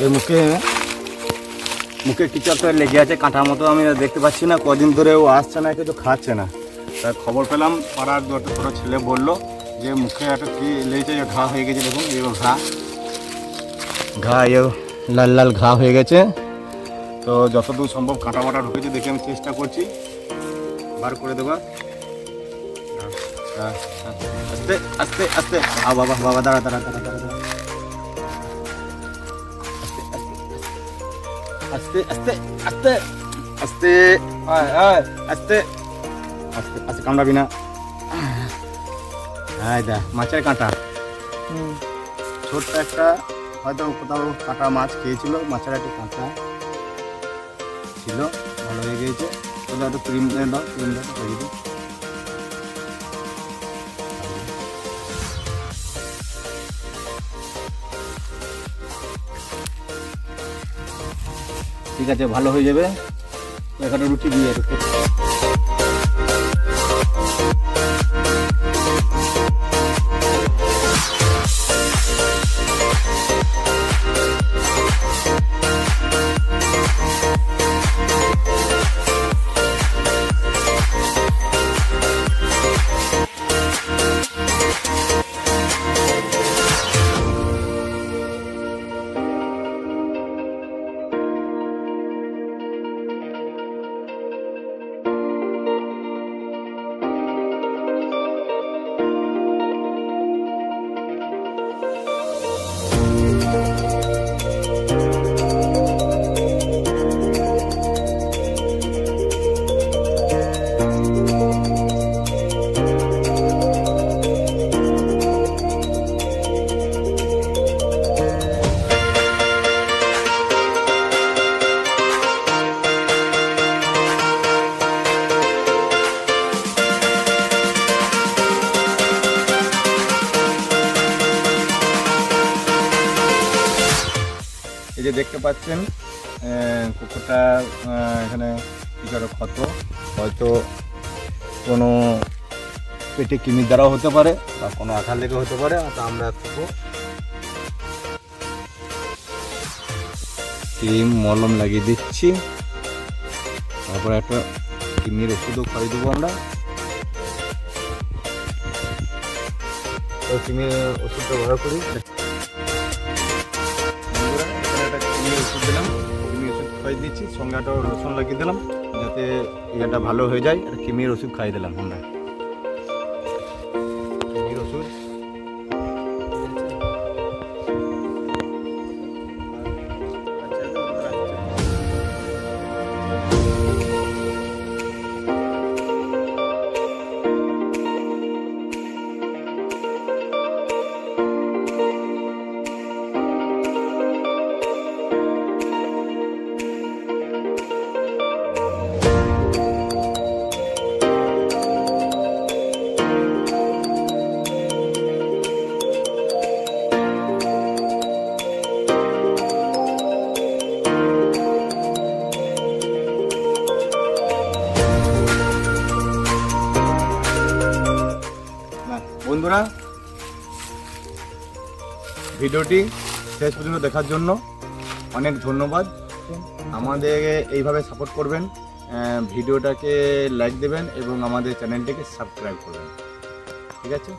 এই মুখে মুখে কিছু একটা লেগে আছে কাঁটার মতো আমি দেখতে পাচ্ছি না কদিন ধরে ও আসছে না কিছু খাচ্ছে না তার খবর পেলাম পাড়ার দু একটা ছোটো ছেলে বলল যে মুখে একটা কি লেগেছে ঘা হয়ে গেছে দেখুন এই ঘা ঘা এ লাল লাল ঘা হয়ে গেছে তো যতদূর সম্ভব কাঁটা মাটা ঢুকেছে দেখে আমি চেষ্টা করছি বার করে দেবা হ্যাঁ, আস্তে আস্তে আস্তে বাবা বাবা দাঁড়া দাঁড়া দাঁড়া দাঁড়া আস্তে আস্তে আস্তে। আস্তে। আস্তে। আস্তে আস্তে কামড়াবি না। আয় দা মাছের কাঁটা। ছোট্ট একটা হয়তো কোথাও কাঁটা মাছ খেয়েছিল মাছের একটা কাঁটা ছিল ভালো হয়ে গিয়েছে একটু ক্রিম দাও ক্রিম দাও। ঠিক আছে ভালো হয়ে যাবে। এখানে রুটি দিয়ে এই যে দেখতে পাচ্ছেন কুকুরটা এখানে কিছু ক্ষত হয়তো কোনো পেটে কিমির দ্বারাও হতে পারে বা কোনো আঘাত লেগে হতে পারে, তা আমরা একটু ক্রিম মলম লাগিয়ে দিচ্ছি। তারপরে একটা কিমির ওষুধও খাইয়ে দেবো আমরা। কিমির ওষুধটা ব্যবহার করি। একটা কিডনি ওষুধ দিলাম। কিডনি ওষুধ খাইয়ে দিচ্ছি, সঙ্গে একটা রসুন লাগিয়ে দিলাম। যাতে ইয়েটা ভালো হয়ে যায় আর কিমির ওষুধ খাইয়ে দিলাম আমরা। বন্ধুরা, ভিডিওটি শেষ পর্যন্ত দেখার জন্য অনেক ধন্যবাদ। আমাদের এইভাবে সাপোর্ট করবেন ভিডিওটাকে লাইক দেবেন এবং আমাদের চ্যানেলটিকে সাবস্ক্রাইব করবেন। ঠিক আছে?